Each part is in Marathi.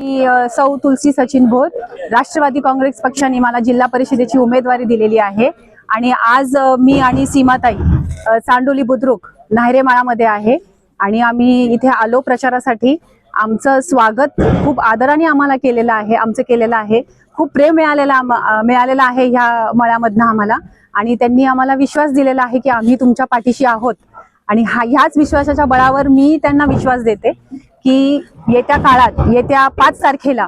मी सौ तुलसी सचिन भोत राष्ट्रवादी काँग्रेस पक्षाने मला जिल्हा परिषदेची उमेदवारी दिलेली आहे. आणि आज मी आणि सीमाताई चांडोली बुद्रुक नायरेमाळामध्ये आहे. आणि आम्ही इथे आलो प्रचारासाठी. आमचं स्वागत खूप आदराने आम्हाला केलेलं आहे आमचं केलेलं आहे. खूप प्रेम मिळालेलं मिळालेला मिळालेलं आहे ह्या मळ्यामधनं आम्हाला. आणि त्यांनी आम्हाला विश्वास दिलेला आहे की आम्ही तुमच्या पाठीशी आहोत. आणि हा ह्याच विश्वासाच्या बळावर मी त्यांना विश्वास देते की येत्या काळात येत्या पाच तारखेला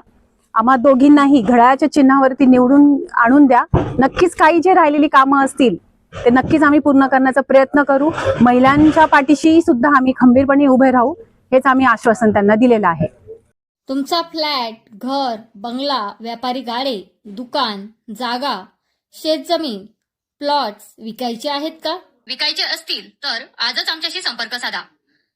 आम्हा दोघींनाही घड्याळाच्या चिन्हावरती निवडून आणून द्या. नक्कीच काही जे राहिलेली कामं असतील ते नक्कीच आम्ही पूर्ण करण्याचा प्रयत्न करू. महिलांच्या पाठीशी सुद्धा आम्ही खंबीरपणे उभे राहू हेच आम्ही आश्वासन त्यांना दिलेलं आहे. तुमचा फ्लॅट घर बंगला व्यापारी गाडे दुकान जागा शेतजमीन प्लॉट्स विकायचे आहेत का? विकायचे असतील तर आजच आमच्याशी संपर्क साधा.